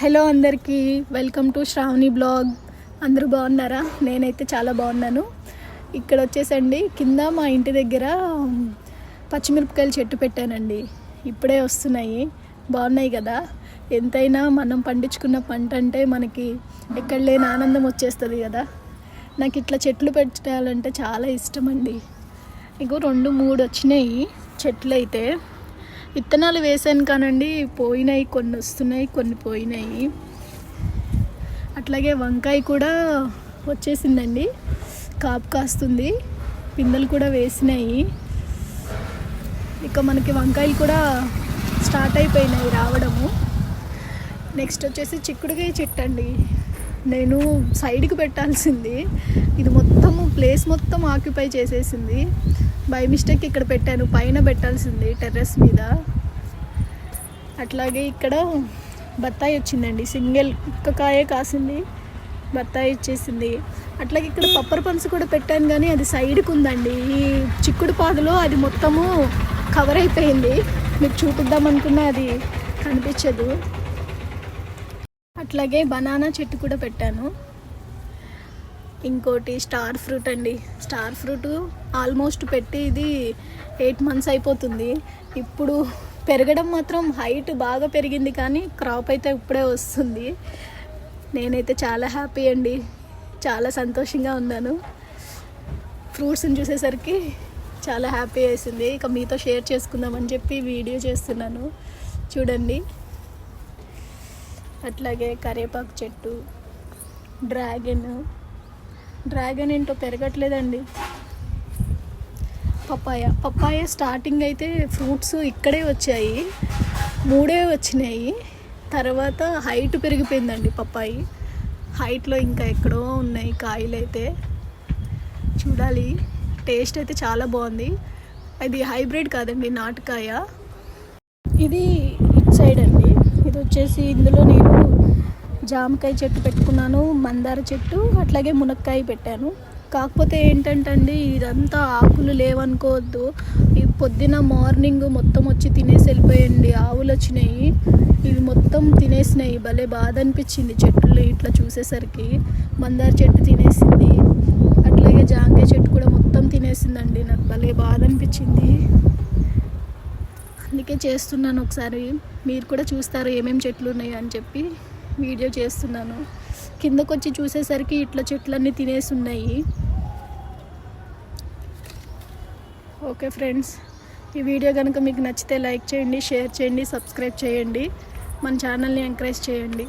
Hello అందరికీ welcome to Shravani blog. అందరూ బాగున్నారా? నేనైతే చాలా బాగున్నాను. ఇక్కడ వచ్చేసండి కింద మా ఇంటి దగ్గర పచ్చిమిరపకాయలు చెట్టు పెట్టానండి. ఇప్పుడే వస్తున్నాయి. బాగున్నాయి కదా? ఎంతైనా మనం పండించుకున్న పంట అంటే మనకి ఎక్కడ లేని ఆనందం వచ్చేస్తుంది కదా? నాకు ఇట్లా చెట్లు పెట్టాలంటే చాలా ఇష్టం అండి. ఇగో రెండు మూడు వచ్చినాయి చెట్లు అయితే విత్తనాలు వేసాను కానండి. పోయినాయి కొన్ని వస్తున్నాయి కొన్ని పోయినాయి. అట్లాగే వంకాయ కూడా వచ్చేసిందండి. కాపు కాస్తుంది పిందెలు కూడా వేసినాయి. ఇక మనకి వంకాయలు కూడా స్టార్ట్ అయిపోయినాయి రావడము. నెక్స్ట్ వచ్చేసి చిక్కుడుకాయ చెట్టు అండి. నేను సైడ్కి పెట్టాల్సింది. ఇది మొత్తము ప్లేస్ మొత్తం ఆక్యుపై చేసేసింది. బై మిస్టేక్ ఇక్కడ పెట్టాను పైన పెట్టాల్సింది టెర్రస్ మీద. అట్లాగే ఇక్కడ బత్తాయి వచ్చిందండి సింగిల్ ఒక్క కాయే కాసింది బత్తాయి ఇచ్చేసింది. అట్లాగే ఇక్కడ పప్పర్ పనస కూడా పెట్టాను కానీ అది సైడ్కి ఉందండి. ఈ చిక్కుడు పాదులో అది మొత్తము కవర్ అయిపోయింది. మీకు చూపిద్దాం అనుకున్నా అది కనిపించదు. అట్లాగే బనానా చెట్టు కూడా పెట్టాను. ఇంకోటి స్టార్ ఫ్రూట్ అండి. స్టార్ ఫ్రూట్ ఆల్మోస్ట్ పెట్టి ఇది ఎయిట్ మంత్స్ అయిపోతుంది. ఇప్పుడు పెరగడం మాత్రం హైట్ బాగా పెరిగింది కానీ క్రాప్ అయితే ఇప్పుడే వస్తుంది. నేనైతే చాలా హ్యాపీ అండి. చాలా సంతోషంగా ఉన్నాను. ఫ్రూట్స్ని చూసేసరికి చాలా హ్యాపీ వేసింది. ఇక మీతో షేర్ చేసుకుందామని చెప్పి వీడియో చేస్తున్నాను. చూడండి. అట్లాగే కరివేపాకు చెట్టు డ్రాగన్ డ్రాగన్ ఏంటో పెరగట్లేదండి. పప్పాయ. పప్పాయ స్టార్టింగ్ అయితే ఫ్రూట్స్ ఇక్కడే వచ్చాయి. మూడే వచ్చినాయి. తర్వాత హైట్ పెరిగిపోయిందండి పప్పాయి. హైట్లో ఇంకా ఎక్కడో ఉన్నాయి కాయలు అయితే చూడాలి. టేస్ట్ అయితే చాలా బాగుంది. అది హైబ్రిడ్ కాదండి నాటుకాయ. ఇది ఇట్ సైడ్ అండి. ఇది వచ్చేసి ఇందులో నేను జామకాయ చెట్టు పెట్టుకున్నాను మందార చెట్టు అట్లాగే మునక్కాయ పెట్టాను. కాకపోతే ఏంటంటే ఇదంతా ఆకులు లేవనుకోవద్దు. ఈ పొద్దున మార్నింగ్ మొత్తం వచ్చి తినేసి వెళ్ళిపోయండి. ఆవులు వచ్చినాయి. ఇవి మొత్తం తినేసినాయి. భలే బాధ అనిపించింది చెట్లు ఇట్లా చూసేసరికి. మందార చెట్టు తినేసింది. అట్లాగే జాంకాయ చెట్టు కూడా మొత్తం తినేసిందండి. నాకు భలే బాధ అనిపించింది. అందుకే చేస్తున్నాను ఒకసారి. మీరు కూడా చూస్తారు ఏమేమి చెట్లు ఉన్నాయి అని చెప్పి. వీడియో చేస్తున్నాను. కిందకు వచ్చి చూసేసరికి ఇట్లా చెట్లన్నీ తినేసి ఉన్నాయి ఓకే ఫ్రెండ్స్ ఈ వీడియో కనుక మీకు నచ్చితే లైక్ చేయండి షేర్ చేయండి సబ్స్క్రైబ్ చేయండి. మన ఛానల్ని ఎంకరేజ్ చేయండి.